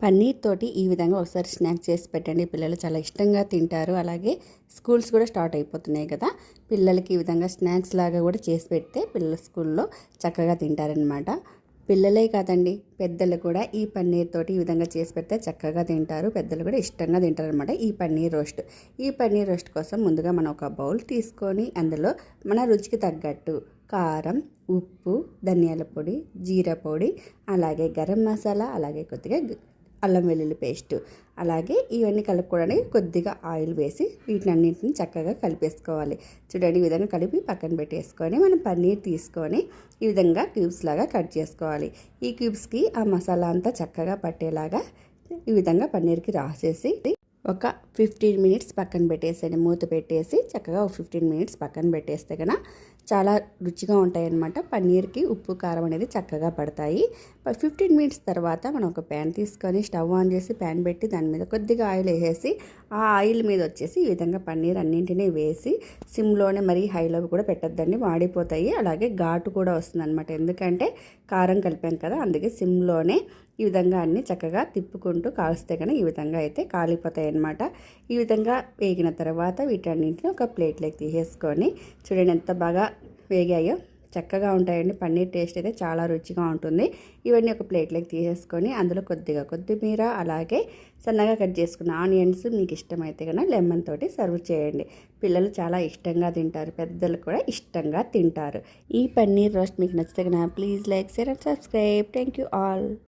పన్నీర్ తోటి ఈ విధంగా ఒకసారి స్నాక్ చేసి పెట్టండి. పిల్లలు చాలా ఇష్టంగా తింటారు. అలాగే స్కూల్స్ కూడా స్టార్ట్ అయిపోతున్నాయి కదా. పిల్లలకి ఈ విధంగా స్నాక్స్ లాగా కూడా చేసి పెడితే పిల్లల స్కూల్లో చక్కగా తింటారనమాట పిల్లలే కాదండి పెద్దలు కూడా ఈ పన్నీర్ తోటి ఈ విధంగా చేసి పెడితే చక్కగా తింటారు. పెద్దలు కూడా ఇష్టంగా తింటారు అనమాట ఈ పన్నీర్ రోస్ట్. ఈ పన్నీర్ రోస్ట్ కోసం ముందుగా మనం ఒక బౌల్ తీసుకొని అందులో మన రుచికి తగ్గట్టు కారం ఉప్పు ధనియాల పొడి జీరా పొడి అలాగే గరం మసాలా అలాగే కొద్దిగా అల్లం వెల్లుల్లి పేస్ట్ అలాగే ఇవన్నీ కలుపుకోవడానికి కొద్దిగా ఆయిల్ వేసి వీటిని అన్నింటిని చక్కగా కలిపేసుకోవాలి. చూడండి ఈ విధంగా కలిపి పక్కన పెట్టేసుకొని మనం పన్నీర్ తీసుకొని ఈ విధంగా క్యూబ్స్ లాగా కట్ చేసుకోవాలి. ఈ క్యూబ్స్కి ఆ మసాలా అంతా చక్కగా పట్టేలాగా ఈ విధంగా పన్నీర్కి రాసేసి ఒక ఫిఫ్టీన్ మినిట్స్ పక్కన పెట్టేసేయండి. మూత పెట్టేసి చక్కగా ఒక ఫిఫ్టీన్ మినిట్స్ పక్కన పెట్టేస్తే కనుక చాలా రుచిగా ఉంటాయి అన్నమాట పన్నీర్కి ఉప్పు కారం అనేది చక్కగా పడతాయి. ఫిఫ్టీన్ మినిట్స్ తర్వాత మనం ఒక ప్యాన్ తీసుకొని స్టవ్ ఆన్ చేసి ప్యాన్ పెట్టి దాని మీద కొద్దిగా ఆయిల్ వేసేసి ఆ ఆయిల్ మీద వచ్చేసి ఈ విధంగా పన్నీర్ అన్నింటినీ వేసి సిమ్లోనే మరీ హైలో కూడా పెట్టద్దండి వాడిపోతాయి. అలాగే ఘాటు కూడా వస్తుందన్నమాట. ఎందుకంటే కారం కలిపాం కదా అందుకే సిమ్లోనే ఈ విధంగా అన్నీ చక్కగా తిప్పుకుంటూ కాల్స్తే కానీ ఈ విధంగా అయితే కాలిపోతాయి అన్నమాట ఈ విధంగా వేగిన తర్వాత వీటన్నింటిని ఒక ప్లేట్లోకి తీసేసుకొని చూడండి ఎంత బాగా వేగాయో చక్కగా ఉంటాయండి. పన్నీర్ టేస్ట్ అయితే చాలా రుచిగా ఉంటుంది. ఇవన్నీ ఒక ప్లేట్లోకి తీసేసుకొని అందులో కొద్దిగా కొద్దిమీర అలాగే సన్నగా కట్ చేసుకున్న ఆనియన్స్ మీకు ఇష్టమైతే కనుక లెమన్ తోటి సర్వ్ చేయండి. పిల్లలు చాలా ఇష్టంగా తింటారు. పెద్దలు కూడా ఇష్టంగా తింటారు. ఈ పన్నీర్ రోస్ట్ మీకు నచ్చితే కనుక please like share and subscribe. Thank you all.